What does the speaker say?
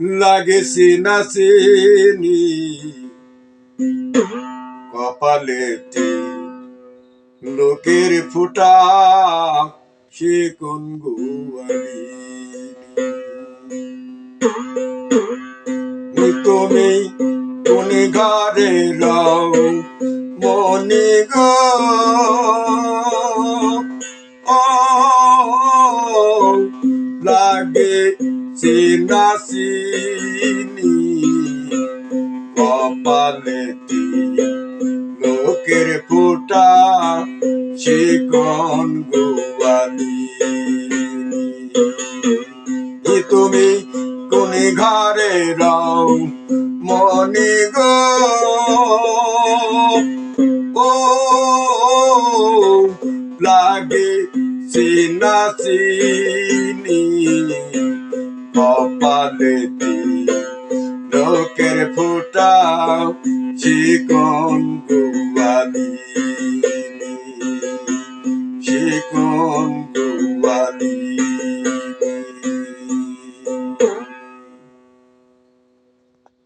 লাগে সিনাসিনি কপালেতে লোকের ফুটা সে কোন গুয়ারি তুমি কোন ঘরে রাও মনে গো। ও লাগে সিনাসিনি কপালেতে লোকের ফোটা শিকন গোয়ালি তুমি কোন ঘরে রাও মনে গো? ও লাগে সিনাসিনি কপালেতে লোকের ফুটাও চিকন গুয়ালি চিকন গোয়ালি